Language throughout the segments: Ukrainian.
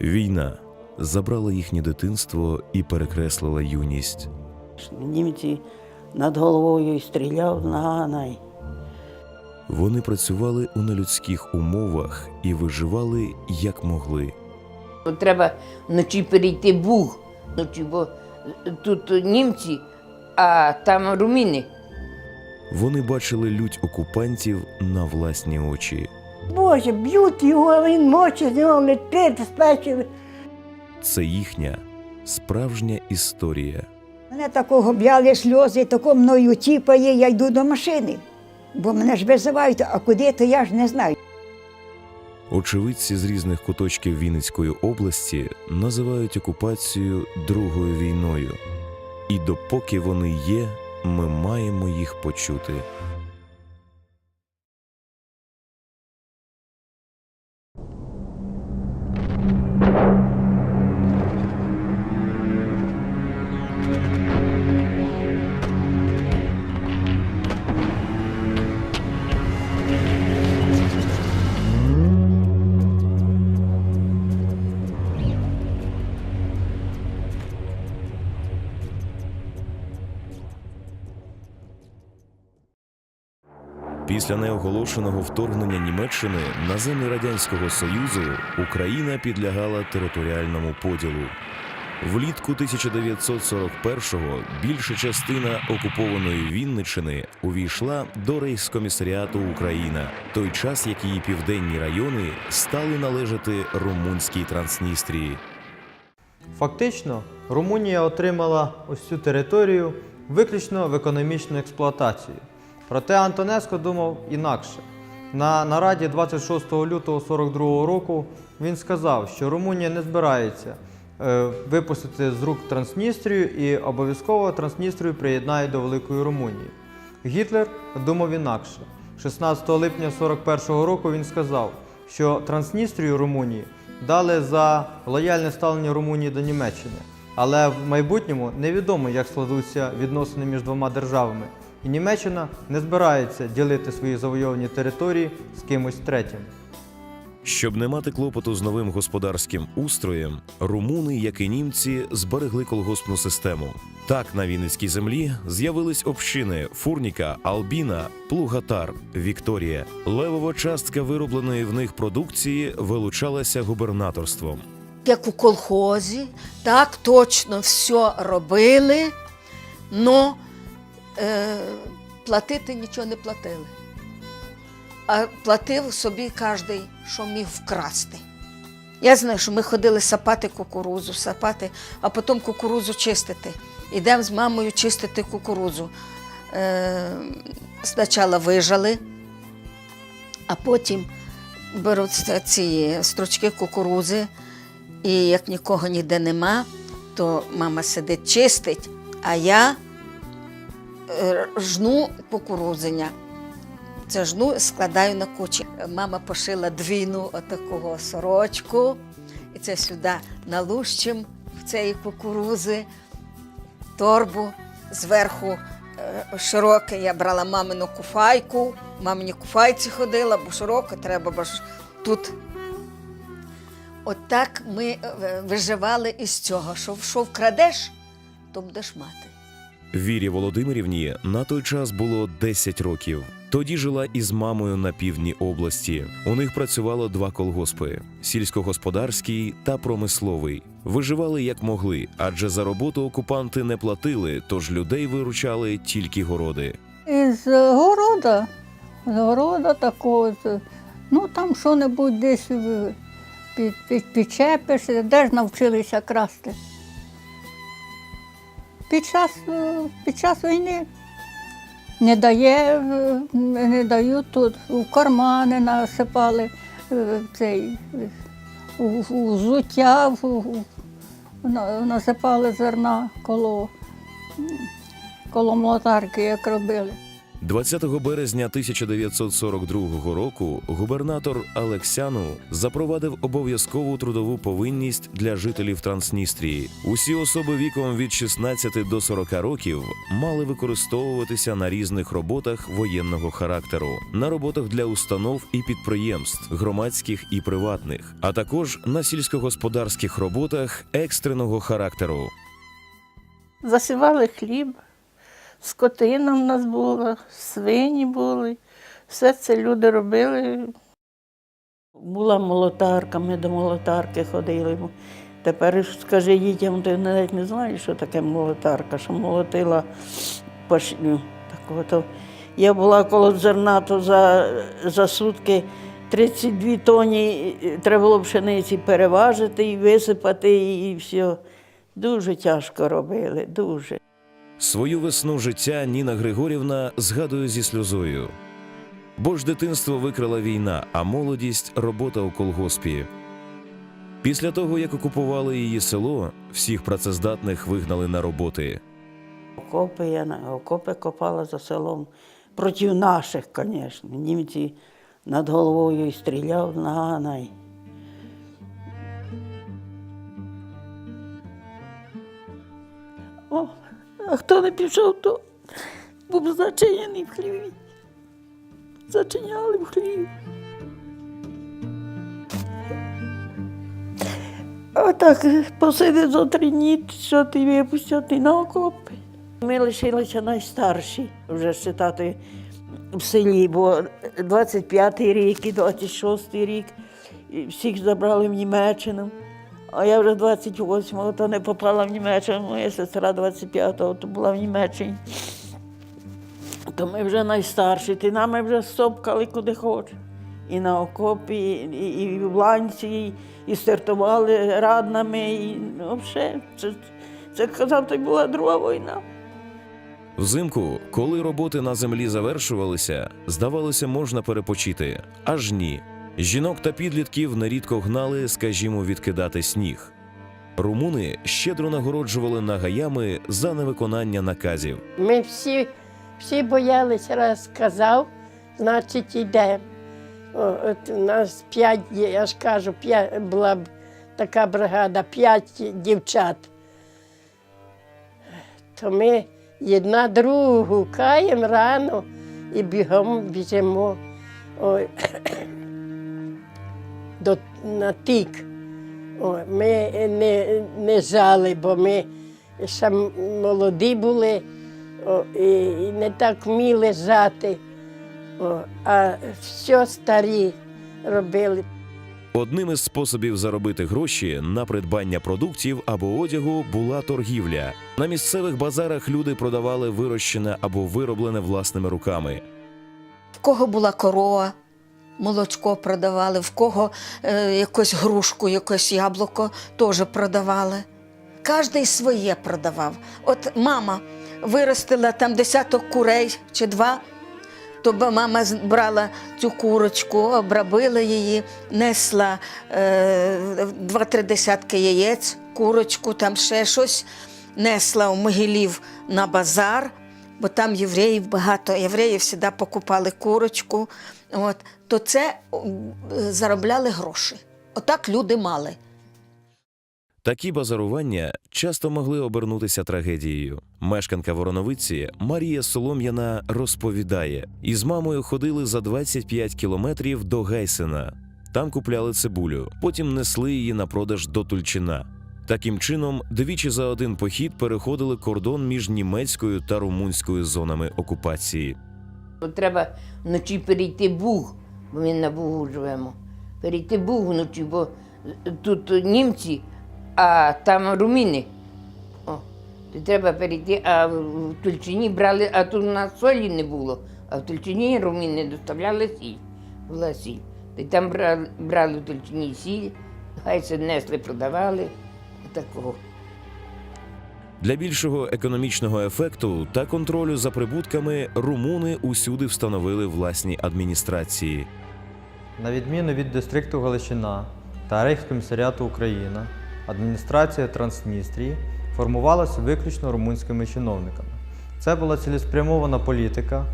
Війна забрала їхнє дитинство і перекреслила юність. Німці над головою і стріляв на най. Вони працювали у нелюдських умовах і виживали як могли. Треба вночі перейти Буг, вночі, бо тут німці, а там руміни. Вони бачили лють окупантів на власні очі. Боже, б'ють його, а він мочить, з нього летить з печі. Це їхня справжня історія. Мене такого б'яли сльози, тако мною тіпає, я йду до машини. Бо мене ж визивають, а куди, то я ж не знаю. Очевидці з різних куточків Вінницької області називають окупацію Другою війною. І допоки вони є, ми маємо їх почути. Після неоголошеного вторгнення Німеччини на землі Радянського Союзу Україна підлягала територіальному поділу. Влітку 1941-го більша частина окупованої Вінничини увійшла до рейхскомісаріату Україна, той час як її південні райони стали належати румунській Трансністрії. Фактично, Румунія отримала ось цю територію виключно в економічну експлуатацію. Проте Антонеско думав інакше. На нараді 26 лютого 42 року він сказав, що Румунія не збирається е, випустити з рук Трансністрію і обов'язково Трансністрію приєднають до Великої Румунії. Гітлер думав інакше. 16 липня 41 року він сказав, що Трансністрію Румунії дали за лояльне ставлення Румунії до Німеччини. Але в майбутньому невідомо, як складуться відносини між двома державами. І Німеччина не збирається ділити свої завойовані території з кимось третім. Щоб не мати клопоту з новим господарським устроєм, румуни, як і німці, зберегли колгоспну систему. Так на Вінницькій землі з'явились общини Фурніка, Албіна, Плугатар, Вікторія. Левова частка виробленої в них продукції вилучалася губернаторством. як у колхозі, так точно все робили, але е, платити нічого не платили. А платив собі кожен, що міг вкрасти. Я знаю, що ми ходили сапати кукурузу, сапати, а потім кукурузу чистити. Ідемо з мамою чистити кукурузу. Е, спочатку вижали, а потім беруть ці стручки кукурузи, і як нікого ніде нема, то мама сидить чистить, а я жну кукурузення. Це жну складаю на кучі. Мама пошила двійну отакого сорочку, і це сюди налущим в цієї кукурузи, торбу зверху е, широке. Я брала мамину куфайку, мамині куфайці ходила, бо широко треба, бо тут От ми е, виживали із цього, що що вкрадеш, то будеш мати. Вірі Володимирівні на той час було 10 років. Тоді жила із мамою на півдні області. У них працювало два колгоспи: сільськогосподарський та промисловий. Виживали як могли, адже за роботу окупанти не платили, тож людей виручали тільки городи. Із города, з города такого, ну там що-небудь десь е, під, підчепиш, де ж навчилися красти. Під час, е, під час війни не дає, е, не дають тут, у кармани насипали е, цей, у, у взуття, в- у- насипали зерна коло, коло молотарки, як робили. 20 березня 1942 року губернатор Алексяну запровадив обов'язкову трудову повинність для жителів Трансністрії. Усі особи віком від 16 до 40 років мали використовуватися на різних роботах воєнного характеру, на роботах для установ і підприємств, громадських і приватних, а також на сільськогосподарських роботах екстреного характеру. Засівали хліб, скотина в нас була, свині були. Все це люди робили. Була молотарка, ми до молотарки ходили. Тепер скажи дітям, ти навіть не знаєш, що таке молотарка, що молотила пашню. Так ото. Я була коло зерна, то за, за сутки 32 тоні треба було пшениці переважити і висипати, і все. Дуже тяжко робили, дуже. Свою весну життя Ніна Григорівна згадує зі сльозою. Бо ж дитинство викрила війна, а молодість робота у колгоспі. Після того, як окупували її село, всіх працездатних вигнали на роботи. Окопи я на окопи копала за селом. Проти наших, звісно. Німці над головою і стріляв на а хто не пішов, то був зачинений в хліві. Зачиняли в хліві. А так посидить за три дні, що ти випустять на окопи. Ми лишилися найстарші вже считати в селі, бо 25-й рік і 26-й рік всіх забрали в Німеччину. А я вже 28-го то не попала в Німеччину, моя сестра 25-го то була в Німеччині. То ми вже найстарші, ти нами вже стопкали куди хочеш. І на окопі, і, і в ланці, і, стартували раднами, і ну, взагалі, це, це казав, то була друга війна. Взимку, коли роботи на землі завершувалися, здавалося, можна перепочити. Аж ні. Жінок та підлітків нерідко гнали, скажімо, відкидати сніг. Румуни щедро нагороджували нагаями за невиконання наказів. Ми всі, всі боялись, раз сказав, значить йдемо. О, От у нас п'ять, я ж кажу, п'ять, була б така бригада, п'ять дівчат. То ми одна другу гукаємо рано і бігом біжимо Ой, на тік. О, ми не, не жали, бо ми ще молоді були о, і, і не так вміли жати, о, а все старі робили. Одним із способів заробити гроші на придбання продуктів або одягу була торгівля. На місцевих базарах люди продавали вирощене або вироблене власними руками. В кого була корова, молочко продавали, в кого е, якусь грушку, якесь яблуко теж продавали. Кожний своє продавав. От мама виростила там десяток курей чи два, то мама брала цю курочку, обробила її, несла е, два-три десятки яєць, курочку, там ще щось, несла у Могилів на базар, бо там євреїв багато, євреї завжди покупали курочку. От, то це заробляли гроші. Отак люди мали. Такі базарування часто могли обернутися трагедією. Мешканка Вороновиці Марія Солом'яна розповідає: із мамою ходили за 25 кілометрів до Гайсена. Там купляли цибулю, потім несли її на продаж до Тульчина. Таким чином, двічі за один похід переходили кордон між німецькою та румунською зонами окупації. Треба вночі перейти Буг, бо ми на Бугу живемо. Перейти Буг вночі, бо тут німці, а там руміни. О, то треба перейти, а в Тульчині брали, а тут у нас солі не було, а в Тульчині руміни доставляли сіль. Була сіль. Та там брали, брали в Тульчині сіль, хай це несли, продавали. Такого. Для більшого економічного ефекту та контролю за прибутками румуни усюди встановили власні адміністрації. На відміну від дистрикту Галичина та Рейхскомісаріату Україна, адміністрація Трансністрії формувалася виключно румунськими чиновниками. Це була цілеспрямована політика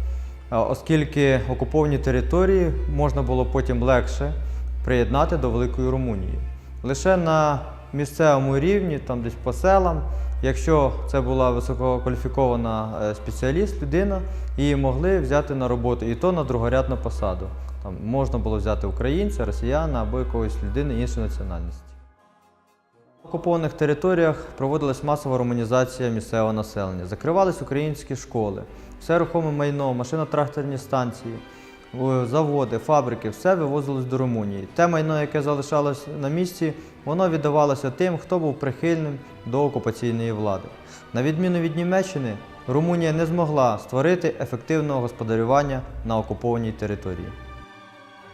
оскільки окуповані території можна було потім легше приєднати до Великої Румунії. Лише на місцевому рівні, там десь по селам, якщо це була висококваліфікована е, спеціаліст, людина, її могли взяти на роботу, і то на другорядну посаду. Там можна було взяти українця, росіяна або якоїсь людини іншої національності. В окупованих територіях проводилась масова румунізація місцевого населення. Закривались українські школи, все рухоме майно, машино-тракторні станції, заводи, фабрики, все вивозилось до Румунії. Те майно, яке залишалось на місці, воно віддавалося тим, хто був прихильним до окупаційної влади. На відміну від Німеччини, Румунія не змогла створити ефективного господарювання на окупованій території.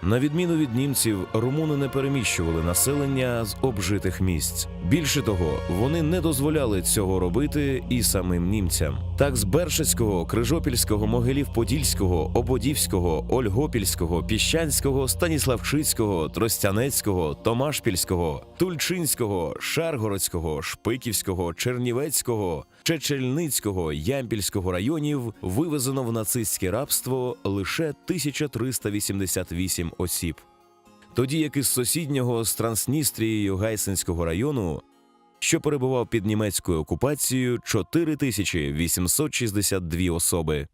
На відміну від німців, румуни не переміщували населення з обжитих місць. Більше того, вони не дозволяли цього робити і самим німцям. Так з Бершацького, Крижопільського, Могилів-Подільського, Ободівського, Ольгопільського, Піщанського, Станіславчицького, Тростянецького, Томашпільського, Тульчинського, Шаргородського, Шпиківського, Чернівецького, Чечельницького, Ямпільського районів вивезено в нацистське рабство лише 1388 осіб. Тоді як із сусіднього з Трансністрією Гайсинського району, що перебував під німецькою окупацією, 4862 особи.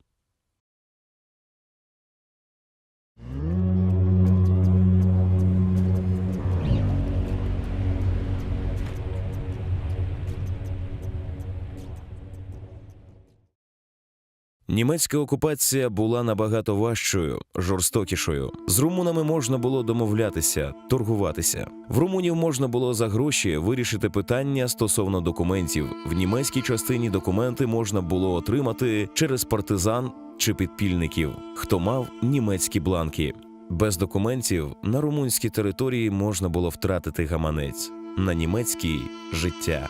Німецька окупація була набагато важчою, жорстокішою. З румунами можна було домовлятися, торгуватися. В румунів можна було за гроші вирішити питання стосовно документів. В німецькій частині документи можна було отримати через партизан чи підпільників, хто мав німецькі бланки. Без документів на румунській території можна було втратити гаманець, на німецькій життя,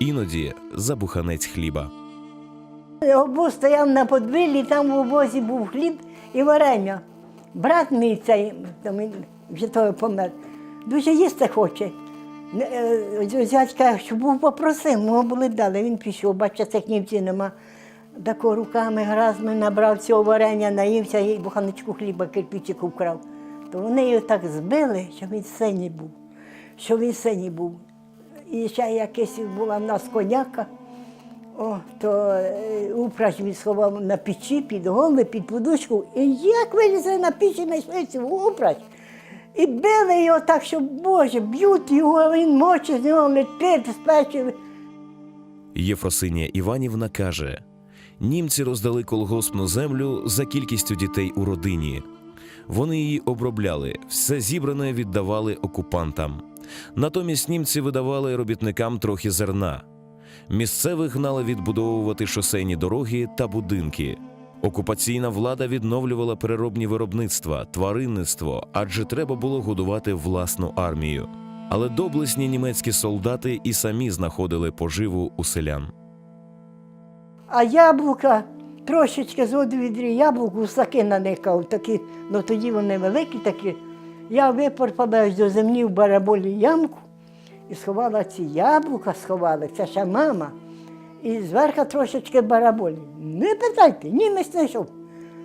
іноді за буханець хліба. Обоз стояв на подвір'ї, там в обозі був хліб і варення. Брат мій цей, там вже того помер, дуже їсти хоче. Е, Зять каже, що був попросив, ми були дали. Він пішов, бачите, цих німців нема. Тако руками гразми набрав цього варення, наївся і буханочку хліба кирпичику вкрав. То вони його так збили, що він синій був, що він синій був. І ще якась була в нас коняка. О, то е, упраж він сховав на печі під голби, під подушку. І як вилізли на печі, знайшли цю упраж. І били його так, що, Боже, б'ють його, а він мочить з нього летить печі. Єфросинія Іванівна каже: німці роздали колгоспну землю за кількістю дітей у родині. Вони її обробляли, все зібране віддавали окупантам. Натомість німці видавали робітникам трохи зерна. Місцевих гнали відбудовувати шосейні дороги та будинки. Окупаційна влада відновлювала переробні виробництва, тваринництво, адже треба було годувати власну армію. Але доблесні німецькі солдати і самі знаходили поживу у селян. А яблука, трошечки з воду відрі, яблук гусаки наникав, такі, ну тоді вони великі такі. Я випорпала до землі в бараболі ямку і сховала ці яблука, сховали, це ще мама. І зверху трошечки бараболі. Не питайте, німець знайшов.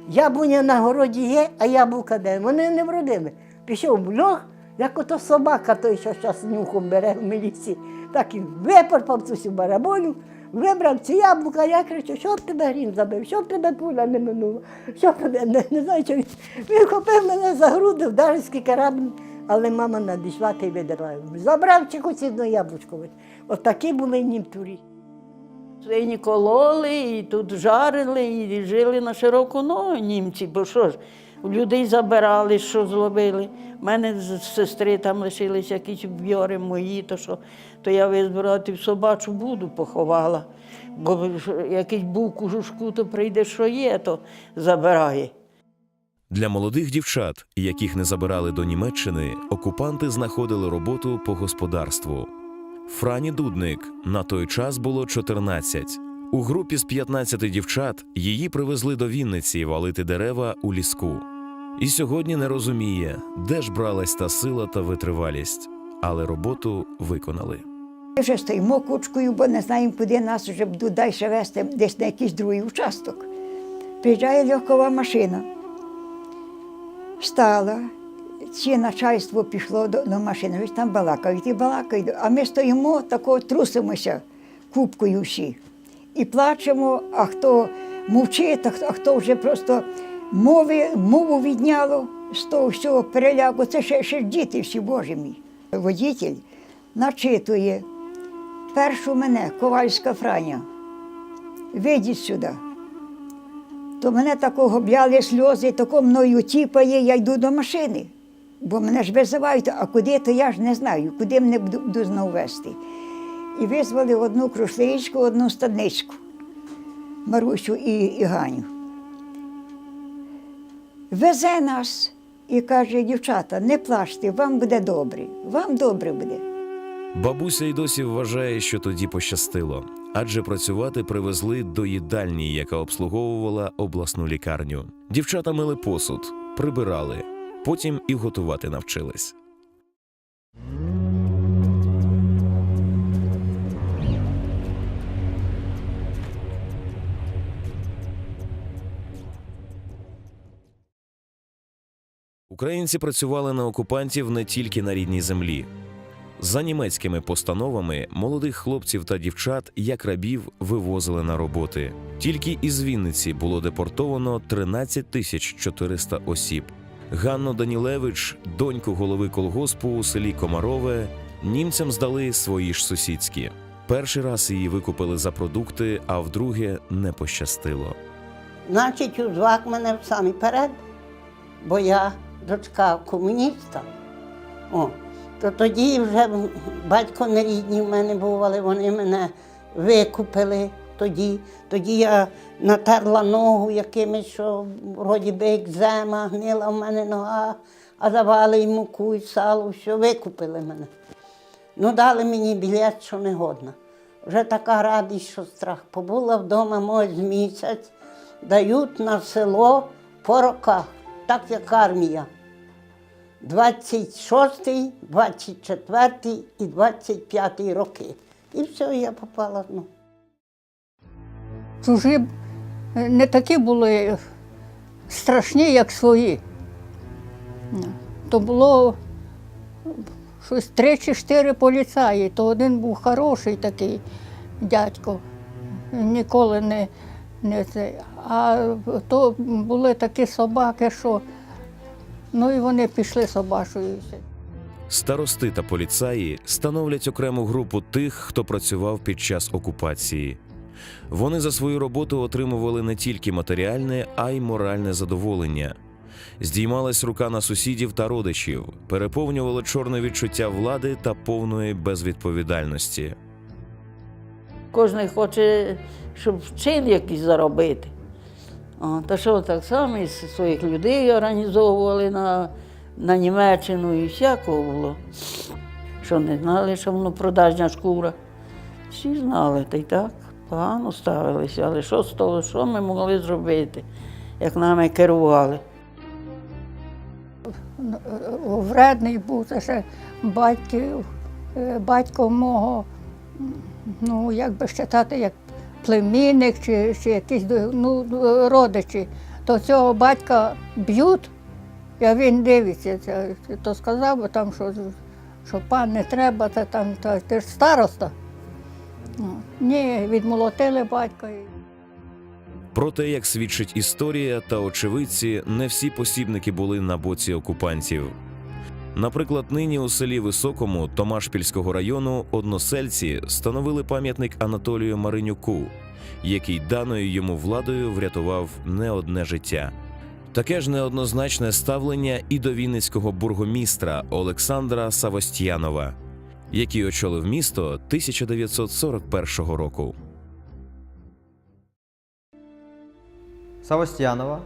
Яблуня на городі є, а яблука де? Вони не вродили. Пішов в льох, як ото собака, той, що зараз нюхом бере в міліції. Так і випорпав цю всю бараболю, вибрав ці яблука, я кричу, що б тебе грім забив, що б тебе пуля не минула, що б тебе не, не знаю, що він, він хопив мене за груди, вдарив скільки рабин, але мама надійшла та й видала. Забрав чи хоч одне яблучко. От такі були німтурі. Свині кололи, і тут жарили, і жили на широку ногу німці, бо що ж, людей забирали, що зловили. У мене з сестри там лишились якісь бьори мої, то що, то я визбирала в собачу буду поховала. Бо якийсь був кужушку, то прийде, що є, то забирає. Для молодих дівчат, яких не забирали до Німеччини, окупанти знаходили роботу по господарству. Франі Дудник на той час було 14. У групі з 15 дівчат її привезли до Вінниці валити дерева у ліску. І сьогодні не розуміє, де ж бралась та сила та витривалість, але роботу виконали. Ми вже стоїмо кучкою, бо не знаємо, куди нас вже будуть далі вести, десь на якийсь другий участок. Приїжджає легкова машина. Стала, чи начальство пішло до, до машини, ви ж там балакають і балакають, а ми стоїмо, тако трусимося кубкою всі. І плачемо, а хто мовчить, а хто, а хто вже просто мови, мову відняло з того всього переляку. Це ще, ще діти всі, Боже мій. Водитель начитує першу мене, Ковальська Франя. Вийдіть сюди. То мене такого бляли сльози, тако мною тіпає, я йду до машини. Бо мене ж визивають, а куди, то я ж не знаю, куди мене буду, знову вести. І визвали одну крушличку, одну стадничку, Марусю і, і Ганю. Везе нас і каже, дівчата, не плачте, вам буде добре, вам добре буде. Бабуся й досі вважає, що тоді пощастило, адже працювати привезли до їдальні, яка обслуговувала обласну лікарню. Дівчата мили посуд, прибирали, потім і готувати навчились. Українці працювали на окупантів не тільки на рідній землі. За німецькими постановами молодих хлопців та дівчат, як рабів, вивозили на роботи. Тільки із Вінниці було депортовано 13 тисяч 400 осіб. Ганну Данілевич, доньку голови колгоспу у селі Комарове, німцям здали свої ж сусідські. Перший раз її викупили за продукти, а вдруге не пощастило. Значить, узвак мене в самий перед, бо я дочка комуніста. О, то тоді вже батько не рідні в мене був, але вони мене викупили тоді. Тоді я натерла ногу якимось, що вроді би екзема, гнила в мене нога, а давали й муку, і сало, все викупили мене. Ну, дали мені білет, що не годна. Вже така радість, що страх. Побула вдома може місяць, дають на село по роках, так як армія. 26, 24 і 25 роки. І все, я попала знову. Чужі не такі були страшні, як свої. Ну, То було щось три чи чотири поліцаї, то один був хороший такий дядько, ніколи не, не це. А то були такі собаки, що ну і вони пішли собачою. Старости та поліцаї становлять окрему групу тих, хто працював під час окупації. Вони за свою роботу отримували не тільки матеріальне, а й моральне задоволення. Здіймалась рука на сусідів та родичів, переповнювало чорне відчуття влади та повної безвідповідальності. Кожен хоче, щоб чин якийсь заробити. Та що так само із своїх людей організовували на, на Німеччину і всякого було. Що не знали, що воно продажня шкура. Всі знали, та й так, погано ставилися. Але що з того, що ми могли зробити, як нами керували? вредний був, це ще батьків, е, батько мого, ну, як би вважати, як племінник чи, чи якісь ну, родичі, то цього батька б'ють, а він дивиться, то сказав, бо там, що, що пан не треба, та, там, та, ти ж староста. Ну, Ні, відмолотили батька. Про те, як свідчить історія та очевидці, не всі посібники були на боці окупантів. Наприклад, нині у селі Високому Томашпільського району односельці становили пам'ятник Анатолію Маринюку, який даною йому владою врятував не одне життя. Таке ж неоднозначне ставлення і до вінницького бургомістра Олександра Савостьянова, який очолив місто 1941 року. Савостянова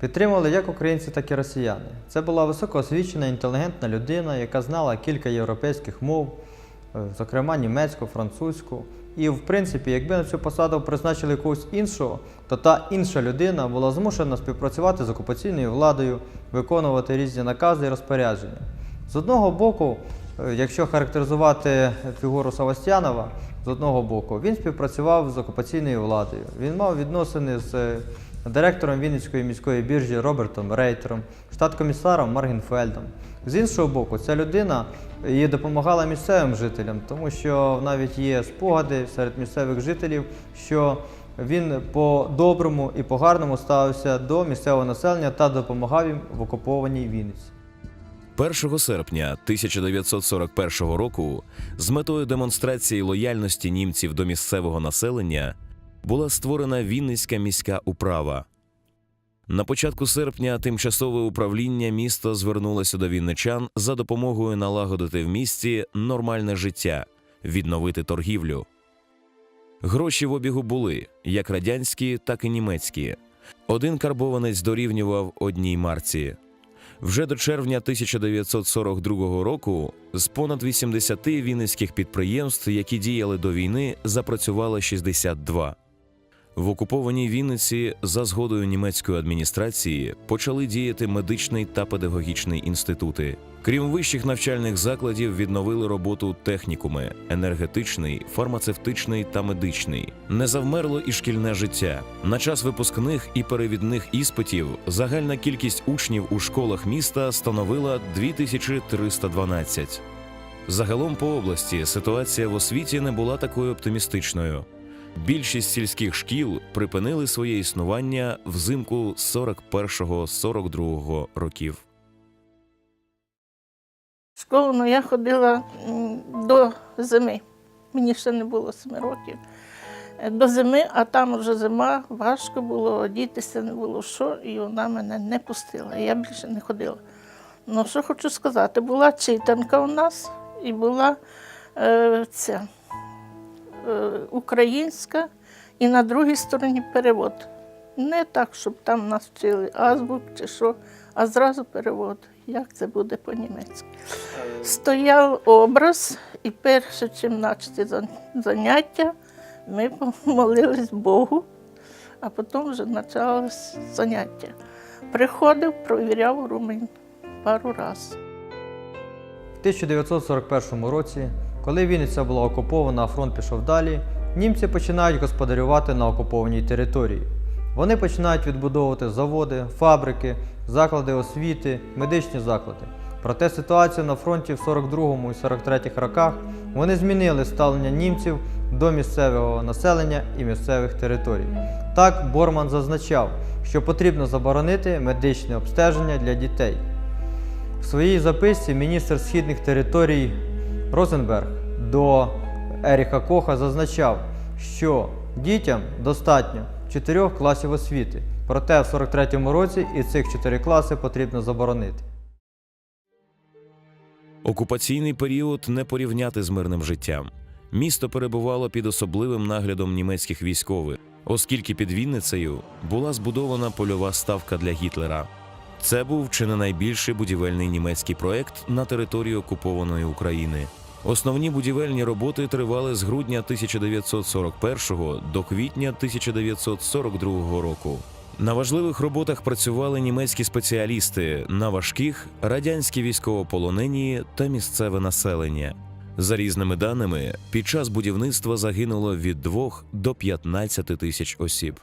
підтримували як українці, так і росіяни. Це була високоосвічена, інтелігентна людина, яка знала кілька європейських мов, е, зокрема німецьку, французьку. І, в принципі, якби на цю посаду призначили когось іншого, то та інша людина була змушена співпрацювати з окупаційною владою, виконувати різні накази і розпорядження. З одного боку, е, якщо характеризувати фігуру Савостянова, з одного боку. Він співпрацював з окупаційною владою. Він мав відносини з е, директором Вінницької міської біржі Робертом Рейтером, штат-комісаром Маргінфельдом. З іншого боку, ця людина і допомагала місцевим жителям, тому що навіть є спогади серед місцевих жителів, що він по-доброму і по-гарному ставився до місцевого населення та допомагав їм в окупованій Вінниці. 1 серпня 1941 року з метою демонстрації лояльності німців до місцевого населення була створена Вінницька міська управа. На початку серпня тимчасове управління міста звернулося до вінничан за допомогою налагодити в місті нормальне життя, відновити торгівлю. Гроші в обігу були як радянські, так і німецькі. Один карбованець дорівнював одній марці. Вже до червня 1942 року з понад 80 вінницьких підприємств, які діяли до війни, запрацювало 62. В окупованій Вінниці за згодою німецької адміністрації почали діяти медичний та педагогічний інститути. Крім вищих навчальних закладів, відновили роботу технікуми, енергетичний, фармацевтичний та медичний. Не завмерло і шкільне життя. На час випускних і перевідних іспитів загальна кількість учнів у школах міста становила 2312. Загалом по області ситуація в освіті не була такою оптимістичною. Більшість сільських шкіл припинили своє існування взимку 41-42 років. Школу ну, я ходила до зими. Мені ще не було семи років. Е, До зими, а там вже зима, важко було, одітися не було що, і вона мене не пустила. Я більше не ходила. Ну, що хочу сказати, була читанка у нас і була е, ця українська, і на другій стороні перевод. Не так, щоб там нас вчили азбук чи що, а зразу перевод, як це буде по-німецьки. Стояв образ, і перше, чим почати заняття, ми помолились Богу, а потім вже почалось заняття. Приходив, провіряв румин пару разів. В 1941 році, коли Вінниця була окупована, а фронт пішов далі, німці починають господарювати на окупованій території. Вони починають відбудовувати заводи, фабрики, заклади освіти, медичні заклади. Проте ситуація на фронті в 42 і 43 роках вони змінили ставлення німців до місцевого населення і місцевих територій. Так Борман зазначав, що потрібно заборонити медичне обстеження для дітей. В своїй записці міністр східних територій Розенберг до Еріха Коха зазначав, що дітям достатньо чотирьох класів освіти, проте в 43-му році і цих чотири класи потрібно заборонити. Окупаційний період не порівняти з мирним життям. Місто перебувало під особливим наглядом німецьких військових, оскільки під Вінницею була збудована польова ставка для Гітлера. Це був чи не найбільший будівельний німецький проект на території окупованої України. Основні будівельні роботи тривали з грудня 1941 до квітня 1942 року. На важливих роботах працювали німецькі спеціалісти, на важких радянські військовополонені та місцеве населення. За різними даними, під час будівництва загинуло від 2 до 15 тисяч осіб.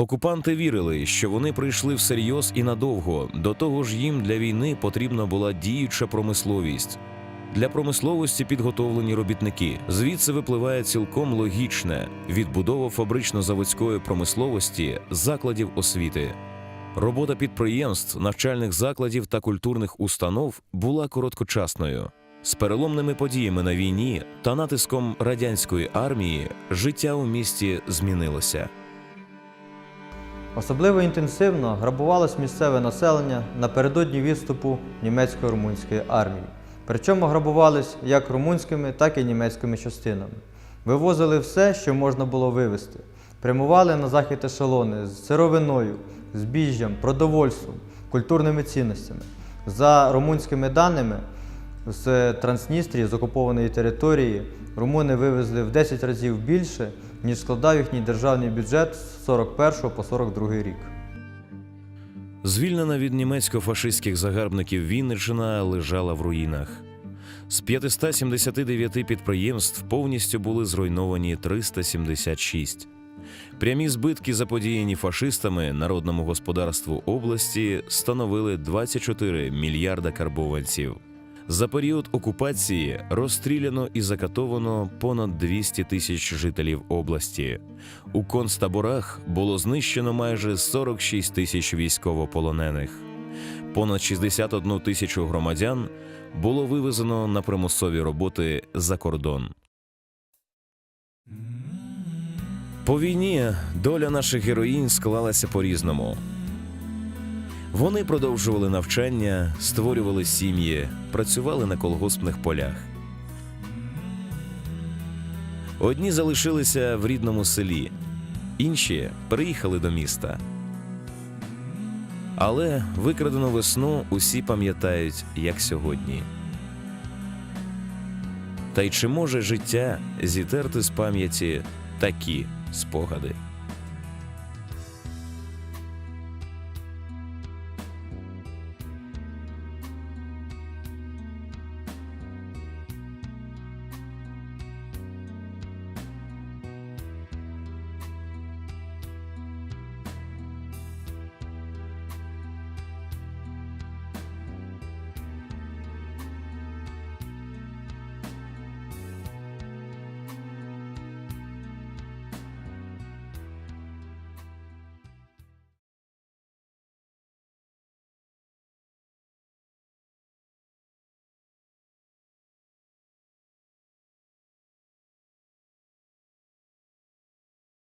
Окупанти вірили, що вони прийшли всерйоз і надовго. До того ж, їм для війни потрібна була діюча промисловість. Для промисловості підготовлені робітники. Звідси випливає цілком логічне відбудова фабрично-заводської промисловості, закладів освіти. Робота підприємств, навчальних закладів та культурних установ була короткочасною. З переломними подіями на війні та натиском радянської армії життя у місті змінилося. Особливо інтенсивно грабувалось місцеве населення напередодні відступу німецько-румунської армії. Причому грабувались як румунськими, так і німецькими частинами. Вивозили все, що можна було вивезти. Прямували на захід ешелони з сировиною, збіжжям, продовольством, культурними цінностями. За румунськими даними, з Трансністрії, з окупованої території, румуни вивезли в 10 разів більше, ніж складав їхній державний бюджет з 41 по 42 рік. Звільнена від німецько-фашистських загарбників Вінниччина лежала в руїнах. З 579 підприємств повністю були зруйновані 376. Прямі збитки, заподіяні фашистами народному господарству області, становили 24 мільярда карбованців. За період окупації розстріляно і закатовано понад 200 тисяч жителів області. У концтаборах було знищено майже 46 тисяч військовополонених. Понад 61 тисячу громадян було вивезено на примусові роботи за кордон. По війні доля наших героїнь склалася по-різному. Вони продовжували навчання, створювали сім'ї, працювали на колгоспних полях. Одні залишилися в рідному селі, інші переїхали до міста. Але викрадену весну усі пам'ятають, як сьогодні. Та й чи може життя зітерти з пам'яті такі спогади?